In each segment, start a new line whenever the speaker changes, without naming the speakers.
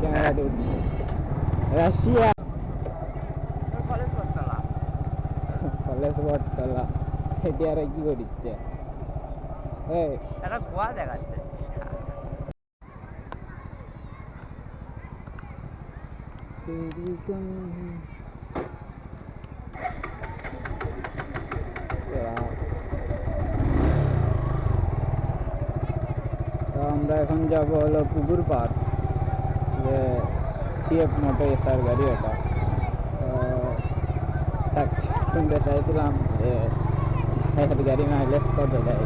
ক্যামেরাটা উঠছে Russia
college করতলা
college বটতলা এটি আর কি করিচ্ছে এই
একটা গোয়া দেখাচ্ছে
तेरी गम আমরা এখন যাব হলো পুকুর পাড়, যে সিএফ মোটো এসআর গাড়ি ওটা। শুনতে চাইছিলাম যে ভাইয়ের গাড়ি মাইলেজ কত দেয়?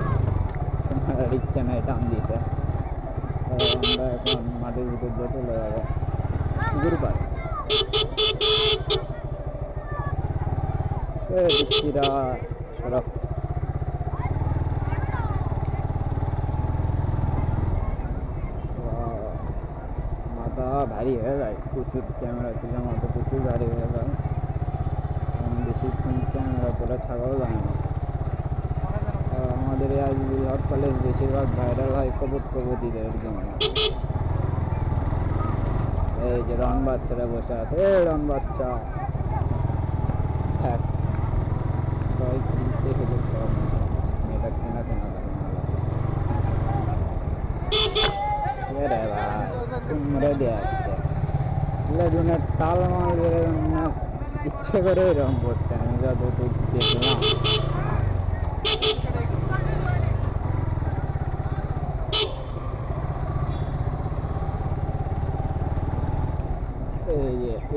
আমার ইচ্ছে নাই টান দিতে। আমরা এখন মাটির ভিতর দিয়ে চলে যাব পুকুর পাড়। সড়ক ভারী হয়ে যায়। প্রচুর ক্যামেরা ছিল মাথা প্রচুর ভারী হয়ে যায়। বেশিক্ষণ ক্যামেরা করে থাকাও যায় না। আমাদের হট কলেজ বেশিরভাগ ভাইরাল হয় কবট কবতিদের জন্য। এই যে রন বাচ্চারা বসে আছে, এই রন বাচ্চা। হ্যাঁ।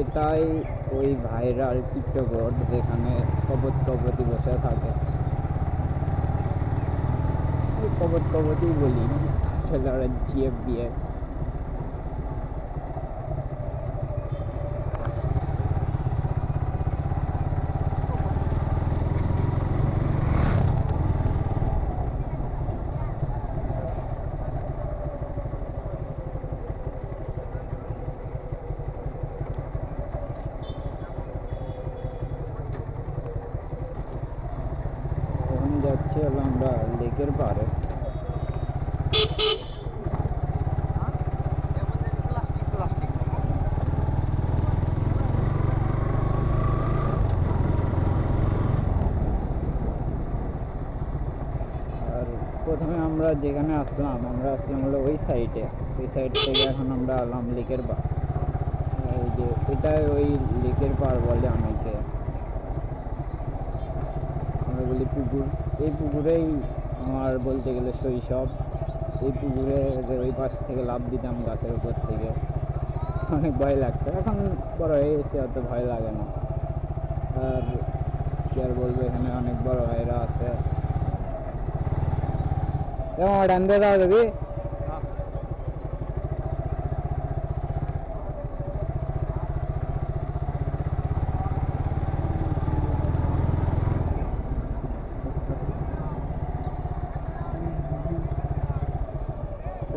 এটাই ওই ভাইরাল টিকটক যেখানে কবত কবতি বসে থাকে। কবত কবতি বলি ওরা জিএফ বিএফ এখন যাচ্ছি হলো আমরা লেকের পাড়ে
প্লাস্টিক প্লাস্টিক
আর প্রথমে আমরা যেখানে আসলাম, আমরা আসলাম হলো ওই সাইডে ওই সাইড থেকে এখন আমরা এলাম লেকের পাড় এই যে এটাই ওই লেকের পাড় বলে অনেকে। আমরা বলি পুকুর। এই পুকুরেই আমার বলতে গেলে শৈশব। এই পুকুরে যে ওই পাশ থেকে লাভ দিতাম গাছের উপর থেকে। অনেক ভয় লাগতো। এখন বড় হয়ে গেছে, অত ভয় লাগে না। আর কি আর বলব, এখানে অনেক বড় ভাইরা আছে। যেমন ডান দাও দেবী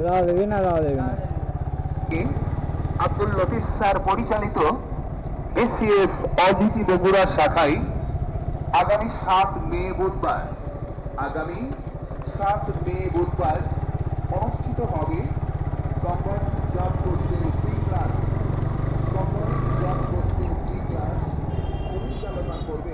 রাও দেবে না রাও দেবে না?
আব্দুল লতিফ স্যার পরিচালিত এসিএস অদিতি বগুড়া শাখায় আগামী সাত মে বুধবার, আগামী সাত মে বুধবার অনুষ্ঠিত হবে গভর্নমেন্ট জব কোর্সের ফ্রি ক্লাস। গভর্নমেন্ট জব পরিচালনা করবে।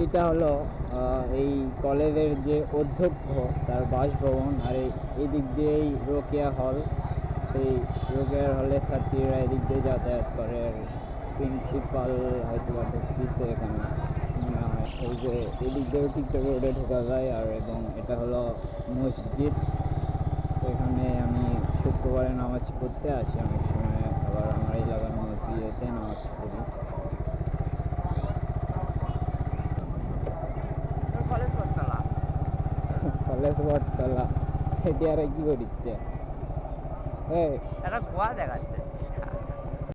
এইটা হলো এই কলেজের যে অধ্যক্ষ, তার বাসভবন। আর এই, এদিক দিয়েই রোকেয়া হল। সেই রোকেয়ার হলের ছাত্রীরা এদিক দিয়ে যাতায়াত করে আর প্রিন্সিপাল হয়তো বা ঢুকতেছে এখানে। মনে হয় এই যে এদিক দিয়েও টিকটক রোডে ঢোকা যায়। আর এবং এটা হলো মসজিদ। এখানে আমি শুক্রবারে নামাজ পড়তে আসি। অনেক সময় আবার আমার এলাকার মসজিদেতে নামাজ পড়ি
কলেজ বটতলা
কলেজ বটতলা এটি আর কি করিচ্ছে? এই।
একটা গোয়া দেখাচ্ছে।